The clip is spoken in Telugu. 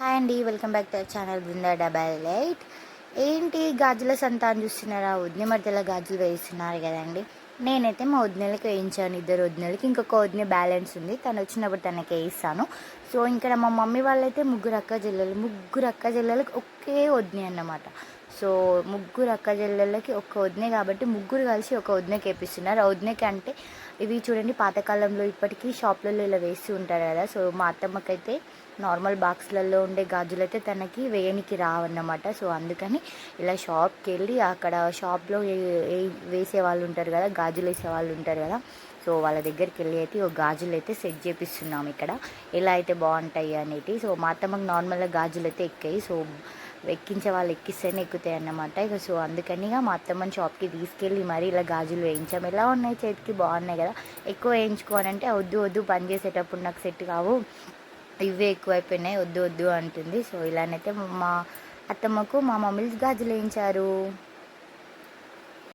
హాయ్ అండి welcome back to our channel Brinda double eight. ఏంటి గాజుల సంత అని చూస్తున్నారా? వదిన మధ్యలో గాజులు వేస్తున్నారు కదండి. నేనైతే మా వదినలకి వేయించాను. ఇద్దరు వదినలకి ఇంకొక వదిన బ్యాలెన్స్ ఉంది. తను వచ్చినప్పుడు తనకి వేయిస్తాను. సో ఇక్కడ మా మమ్మీ వాళ్ళైతే ముగ్గురు అక్క జిల్లలు ముగ్గురు అక్క చెల్లెలకి ఒకే వదిన అన్నమాట. సో ముగ్గురు అక్క జిల్లలకి ఒక్క వదినే కాబట్టి ముగ్గురు కలిసి ఒక వదినకి వేపిస్తున్నారు. ఆ వదినకి అంటే ఇవి చూడండి పాతకాలంలో ఇప్పటికీ షాప్లలో ఇలా వేసి ఉంటారు కదా. సో మా అత్తమ్మకైతే నార్మల్ బాక్స్లలో ఉండే గాజులు అయితే తనకి వేయనికి రావన్నమాట. సో అందుకని ఇలా షాప్కి వెళ్ళి అక్కడ షాప్లో వేసే వాళ్ళు ఉంటారు కదా గాజులు వేసే వాళ్ళు ఉంటారు కదా. సో వాళ్ళ దగ్గరికి వెళ్ళి అయితే ఒక గాజులు అయితే సెట్ చేపిస్తున్నాం ఇక్కడ. ఎలా అయితే బాగుంటాయి అనేది సో మా అత్తమ్మకి నార్మల్గా గాజులు అయితే ఎక్కాయి. సో ఎక్కించే వాళ్ళు ఎక్కిస్తేనే ఎక్కుతాయి అన్నమాట. ఇక సో అందుకని ఇక మా అత్తమ్మని షాప్కి తీసుకెళ్ళి మరీ ఇలా గాజులు వేయించాం. ఎలా ఉన్నాయి? చేతికి బాగున్నాయి కదా. ఎక్కువ వేయించుకోనంటే వద్దు వద్దు పని చేసేటప్పుడు నాకు సెట్ కావు. ఇవే ఎక్కువైపోయినాయి వద్దు వద్దు అంటుంది. సో ఇలానైతే మా అత్తమ్మకు మా మమ్మీ గాజులు వేయించారు.